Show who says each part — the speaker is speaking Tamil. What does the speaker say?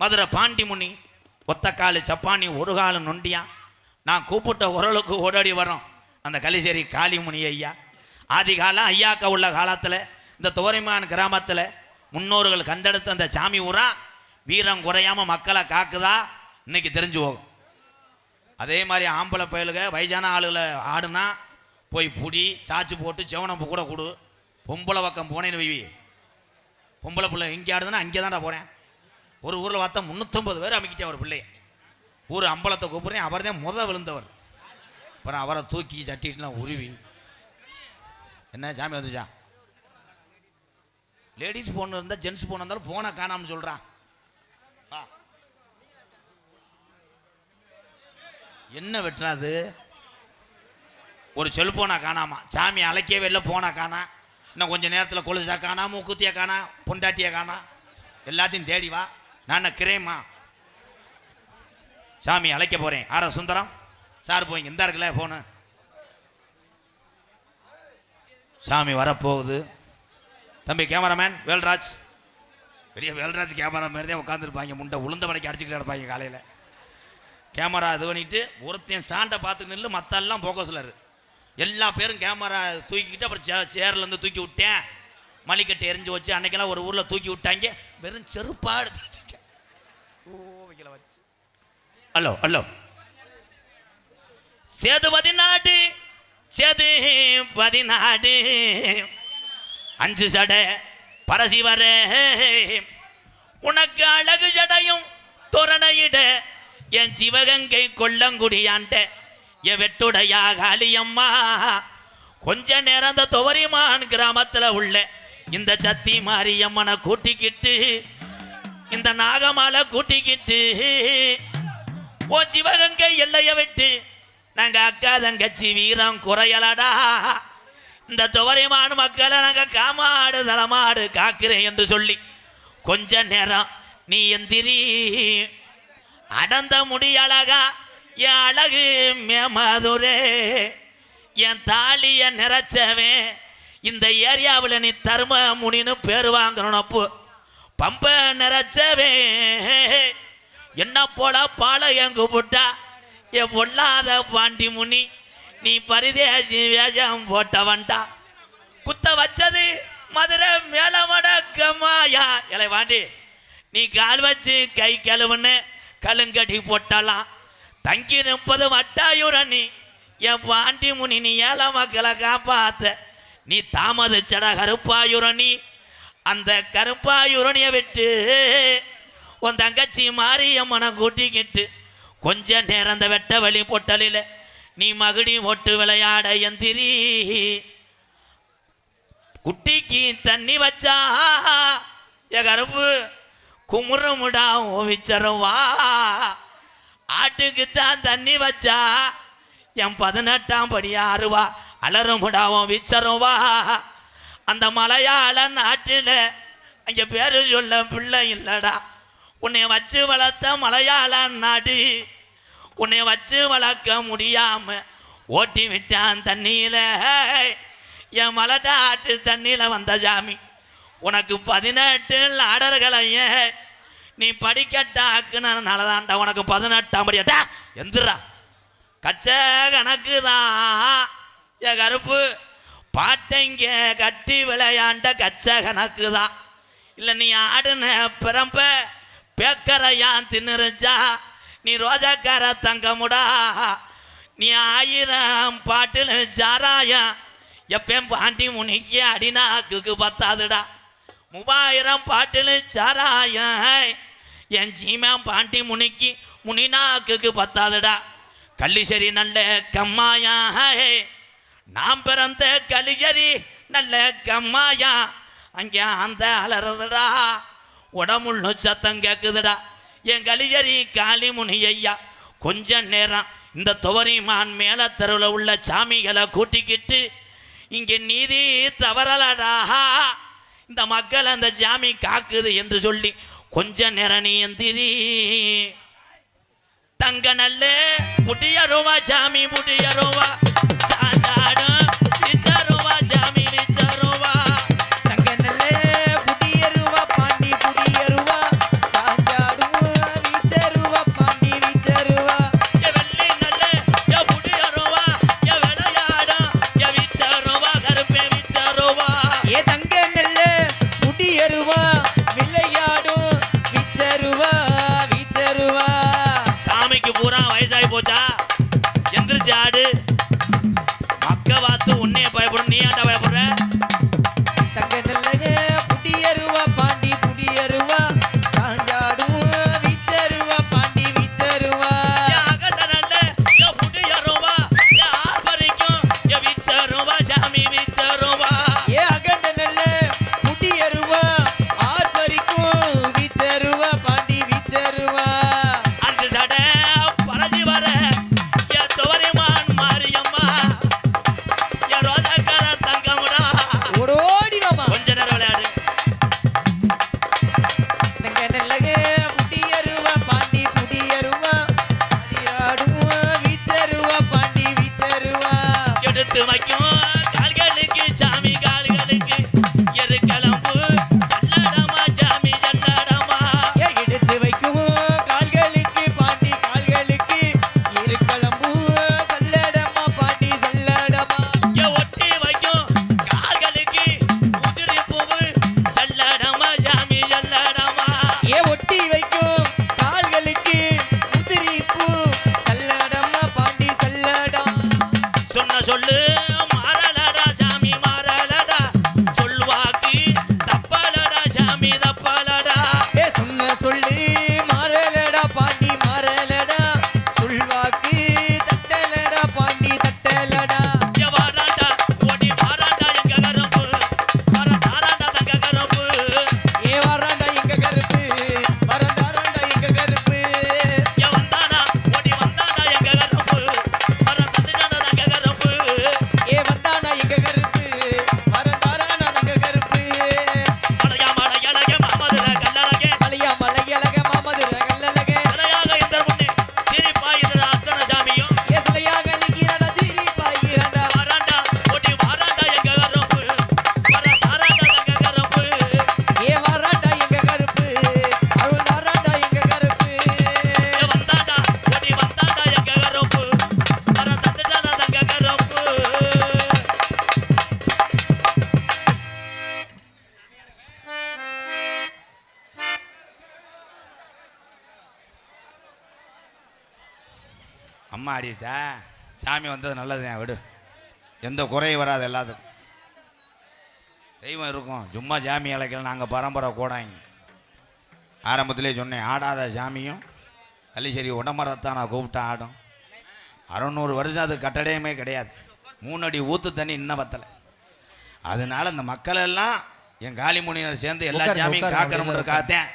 Speaker 1: மதுரை பாண்டிமுனி ஒத்தக்காலு சப்பானி ஒரு காலம் நொண்டியா? நான் கூப்பிட்ட உரலுக்கு ஓடோடி வரோம் அந்த கலிசேரி காளிமுனி ஐயா. ஆதி காலம் ஐயாக்கா உள்ள காலத்தில் இந்த துவரிமான் கிராமத்தில் முன்னோர்கள் கண்டெடுத்த அந்த சாமி ஊரா? வீரம் குறையாம மக்களை காக்குதா? இன்னைக்கு தெரிஞ்சு போகும். அதே மாதிரி ஆம்பளை பயலுக வயசான ஆளுகளை ஆடுனா போய் புடி சாச்சு போட்டு செவனப்பு கூட கொடு. பொம்பளை பக்கம் போனேன்னு வைவி பொம்பளை பிள்ளை இங்கே ஆடுதுன்னா அங்கே தான்டா போகிறேன் ஒரு ஊரில் பார்த்தா முந்நூற்றம்பது பேர் அமைக்கிட்டே அவர் பிள்ளைய. ஊர் அம்பலத்தை கூப்பிட்றேன். அவர் தான் முத விழுந்தவர். அப்புறம் அவரை தூக்கி சட்டிட்டுலாம் உருவி. என்ன சாமி வந்துச்சா? லேடிஸ் போன் இருந்தால் ஜென்ஸ் போன் இருந்தாலும் போனை காணாமல் சொல்கிறான் என்ன வெட்டுறாது ஒரு செல்போனை காணாமா? சாமி அழைக்கவே இல்லை போனா காணா. இன்னும் கொஞ்சம் நேரத்தில் கொலுசா காணா மூக்குத்தியை காணா பொண்டாட்டியா காணா. எல்லாத்தையும் தேடி வா. நான் கிரேமா? சாமி அழைக்க போகிறேன் ஆர சுந்தரம்? சார் போய் இந்த இருக்குல்ல போன சாமி வரப்போகுது. தம்பி கேமராமேன் வேல்ராஜ். பெரிய வேல்ராஜ் கேமரா மாதிரி தான் உட்காந்துருப்பாங்க முண்டை உளுந்த மலைக்கு அடிச்சுக்கிட்டு இருப்பாங்க காலையில். கேமரா இது பண்ணிட்டு ஒருத்தன் ஸ்டாண்டை பார்த்து நில்லு மற்றெல்லாம் ஃபோக்கஸில் இரு எல்லா பேரும் கேமரா தூக்கிக்கிட்டு அப்புறம் சே சேர்லேருந்து தூக்கி விட்டேன். மளிக்கட்டை எரிஞ்சு வச்சு அன்னைக்கெல்லாம் ஒரு ஊரில் தூக்கி விட்டாங்க. வெறும் செருப்பாக எடுத்து ஹலோ ஹலோ சேது பதினாடு சேது பதினாடு. அஞ்சு சடை பரசி வர. உனக்கு அழகு ஜடையும் தோரணையிட என் சிவகங்கை கொல்லங்குடியாண்ட என் வெட்டுடையாக அழியம்மா கொஞ்ச நேரம் அந்த துவரிமான் கிராமத்தில் உள்ள இந்த சத்தி மாரியம்மனை கூட்டிக்கிட்டு இந்த நாகமாலை கூட்டிக்கிட்டு ஓ சிவகங்கை எல்லையை விட்டு. நாங்கள் அக்கா தங்கச்சி வீரம் குறையலடா. இந்த துவரைமான மக்களை நாங்கள் காமாடு தளமாடு காக்கிறேன் என்று சொல்லி கொஞ்ச நேரம் நீ எந்திரி. அடந்த முடி அழகா என் அழகு மேமதுரே. என் தாலிய நிறைச்சவன் இந்த ஏரியாவில் நீ தர்ம முனின்னு பேர் வாங்கணும் பம்ப நிறைச்சவன் என்ன போல பாளையம் கூப்பிட்டா என் பொல்லாத பாண்டி முனி நீ பரிதேசி வேஷம் போட்டவன்டா. குத்த வச்சது மதுரை மேலமடக்கமாயா. இலை வாண்டி நீ கால் வச்சு கை கழுவுன்னு கழுங்கடி போட்டலாம் தங்கி நிற்பது வட்டாயுரணி என் பாண்டி முனி நீ ஏழை மக்களை காப்பாத்த. நீ தாமதிச்சட கருப்பாயுரணி அந்த கருப்பாயுரணியை விட்டு உன் தங்கச்சி மாரியம்மனை கூட்டிக்கிட்டு கொஞ்ச நேரம் அந்த வெட்ட வழி பொட்டலில் நீ மகுடி ஒட்டு விளையாட எந்திரி. குட்டிக்கு தண்ணி வச்சா எ கருப்பு குமுறமுடா ஓவிச்சரவா. வா ஆட்டுக்கு தான் தண்ணி வச்சா என் பதினெட்டாம் படியா அருவா அலறுமுடாவும் விச்சரும் வா அந்த மலையாள நாட்டில் அங்கே பேரு சொல்ல பிள்ளை இல்லடா. உன்னை வச்சு வளர்த்த மலையாள நாடு உன்னை வச்சு வளர்க்க முடியாம ஓட்டி விட்டான் தண்ணியில். என் மலட்ட ஆட்டு தண்ணியில் வந்த சாமி. உனக்கு பதினெட்டு ஆடர்களைய நீ படிக்கட்டாக்குனால தான்டா உனக்கு பதினெட்டாம் படியாட்டா எந்திரா. கச்ச கணக்கு தான் என் கருப்பு பாட்டைங்க கட்டி விளையாண்ட கச்ச கணக்கு தான் இல்லை நீ ஆடுன பிறம்ப பேக்கரையா தின்னுருச்சா நீ ரோஜாக்கார தங்கமுடா. நீ ஆயிரம் பாட்டில் சாராயம் எப்பயும் பாண்டி முனிக்கு அடினாக்குக்கு பத்தாதுடா. மூவாயிரம் பாட்டில் சாராயம் என் ஜீமான் பாண்டி முனிக்கு முனிநாக்குக்கு பத்தாதுடா. கள்ளிசரி நல்ல கம்மாயா நாம் பிறந்த கலிஜரி நல்ல கம்மாயா அங்கே அந்த அலறதுடா. உடமுள்ளு சத்தம் கேட்குதுடா என் கலிஜரி காளிமுனி ஐயா கொஞ்ச நேரம் இந்த துவரிமான் மேல தெருவில் உள்ள சாமிகளை கூட்டிக்கிட்டு இங்கே நீதி தவறலடா. இந்த மக்கள் அந்த சாமி காக்குது என்று சொல்லி கொஞ்ச நேரம் நீ எந்திரி. தங்க நல்ல முடியருவா சாமி முடியருவா அம்மா அடிச்சா சாமி வந்தது நல்லது ஏன் விடு. எந்த குறையும் வராது எல்லாத்துக்கும். தெய்வம் இருக்கும். சும்மா ஜாமி இலைக்கல நாங்கள் பரம்பரை கூடாங்க ஆரம்பத்திலே சொன்னேன் ஆடாத ஜாமியும் கள்ளிச்சேரி உடம்பரத்தான் நான் கூப்பிட்டா ஆடும். அறநூறு வருஷம் அது கட்டடையுமே கிடையாது. மூணு அடி ஊத்து தண்ணி இன்னும் பத்தலை. அதனால இந்த மக்கள் எல்லாம் என் காளிமுனியினர் சேர்ந்து எல்லா
Speaker 2: ஜாமியும்
Speaker 1: காக்கணும்ன்றக்காத்தேன்